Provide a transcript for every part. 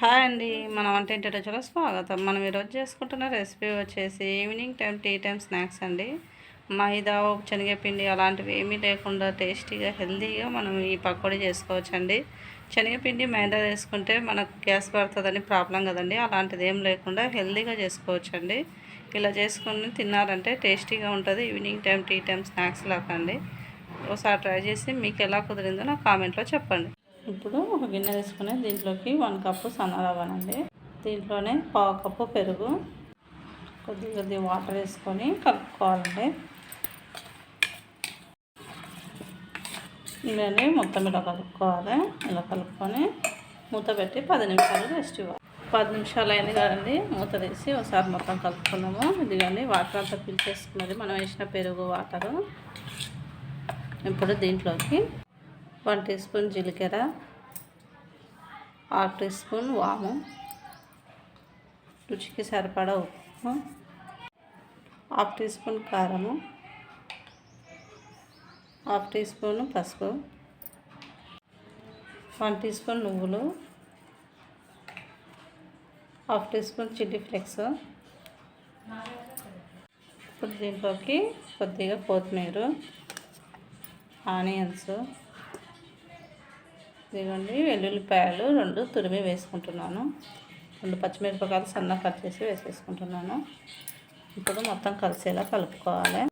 Hi అండి మన వంట ఇంటి స్వాగతం. మనం ఈరోజు చేసుకుంటున్న రెసిపీ వచ్చేసి evening time tea time snacks అండి. మైదా శనగపిండి అలాంటివి ఏమీ లేకుండా టేస్టీగా హెల్తీగా మనం ఈ పకోడీ చేసుకోవచ్చండి. శనగపిండి మైదా వేసుకుంటే మనకు గ్యాస్ పడుతుందని ప్రాబ్లం కదండి. అలాంటిది ఏం లేకుండా హెల్తీగా చేసుకోవచ్చండి. ఇలా చేసుకుని తిన్నారంటే టేస్టీగా ఉంటుంది evening time tea time snacks లాగా అండి. ఒకసారి ట్రై చేసి మీకు ఎలా కుదిరిందో నా కామెంట్లో చెప్పండి. ఇప్పుడు ఒక గిన్నె తీసుకుని దీంట్లోకి వన్ కప్పు సన్నరవ్వనండి దీంట్లోనే పావు కప్పు పెరుగు కొద్ది కొద్ది వాటర్ వేసుకొని కలుపుకోవాలండి. ఇవన్నీ మొత్తం ఇలా కలుపుకోవాలి. ఇలా కలుపుకొని మూత పెట్టి పది నిమిషాలు రెస్ట్ ఇవ్వాలి. పది నిమిషాలు అయింది కదండి మూత తీసి ఒకసారి మొత్తం కలుపుకున్నాము ఇదిగండి వాటర్ అంతా పిలిచేసుకున్నది మనం వేసిన పెరుగు వాటరు ఇప్పుడు దీంట్లోకి వన్ టీ స్పూన్ జీలకర్ర హాఫ్ టీ స్పూన్ వాము. రుచికి సరిపడా ఉప్పు. హాఫ్ టీ స్పూన్ కారము. హాఫ్ టీ స్పూన్ పసుపు. వన్ టీ స్పూన్ నువ్వులు. Half teaspoon chilli flakes. ఇప్పుడు దీంట్లోకి కొద్దిగా కొత్తిమీర ఆనియన్స్. ఇదిగోండి వెల్లుల్లిపాయలు రెండు తురిమి వేసుకుంటున్నాను. రెండు పచ్చిమిరపకాయలు సన్న కట్ చేసి వేసేసుకుంటున్నాను. ఇప్పుడు మొత్తం కలిసేలా కలుపుకోవాలి.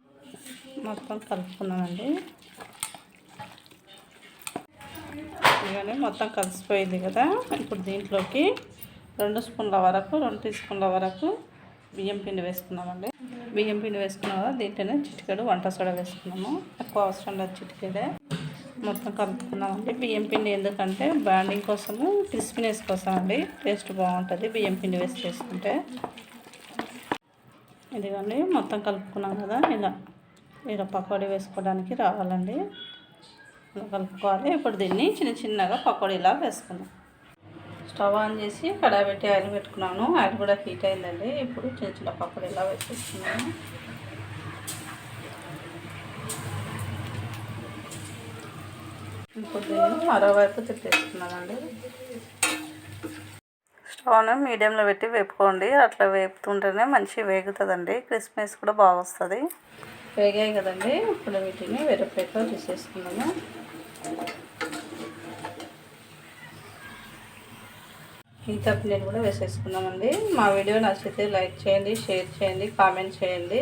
మొత్తం కలుపుకున్నామండి. ఇవన్నీ మొత్తం కలిసిపోయింది కదా. ఇప్పుడు దీంట్లోకి రెండు స్పూన్ల వరకు రెండు టీ స్పూన్ల వరకు బియ్యం పిండి వేసుకున్నామండి. బియ్యం పిండి వేసుకున్నాం కదా దీంట్లోనే చిటికెడు వంట సోడా వేసుకున్నాము. ఎక్కువ అవసరం లేదు చిటికెడే. మొత్తం కలుపుకున్నామండి. బియ్యం పిండి ఎందుకంటే బ్రాండింగ్ కోసము క్రిస్పీనెస్ కోసం అండి టేస్ట్ బాగుంటుంది బియ్యం పిండి వేసి చేసుకుంటే. ఇదిగోండి మొత్తం కలుపుకున్నాం కదా. ఇలా ఇలా పకోడీ వేసుకోవడానికి రావాలండి. ఇలా కలుపుకోవాలి. ఇప్పుడు దీన్ని చిన్న చిన్నగా పకోడీలా వేసుకుందాం. స్టవ్ ఆన్ చేసి కడాయి పెట్టి ఆయిల్ పెట్టుకున్నాను. ఆయిల్ కూడా హీట్ అయిందండి. ఇప్పుడు చిన్న చిన్న పకోడీలా వేసేసుకున్నాను ఇప్పుడు దీన్ని మరోవైపు తిప్పేసుకున్నామండి స్టవ్ను మీడియంలో పెట్టి వేపుకోండి. అట్లా వేపుతుంటేనే మంచి వేగుతుందండి. క్రిస్మస్ కూడా బాగా వస్తుంది. వేగాయి కదండి. ఇప్పుడు వీటిని వేరే ప్లేట్లో తీసేసుకున్నాము ఇంకా ప్లేట్ కూడా వేసేసుకున్నామండి మా వీడియో నచ్చితే లైక్ చేయండి షేర్ చేయండి కామెంట్ చేయండి.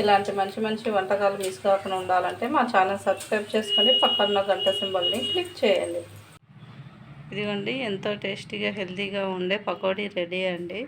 ఇలాంటి మంచి మంచి వంటకాలు మిస్ కాకుండా ఉండాలంటే మా ఛానల్ సబ్స్క్రైబ్ చేసుకొని పక్కన గంట సింబల్ని క్లిక్ చేయండి. ఇదిగోండి ఎంతో టేస్టీగా హెల్తీగా ఉండే పకోడీ రెడీ అండి.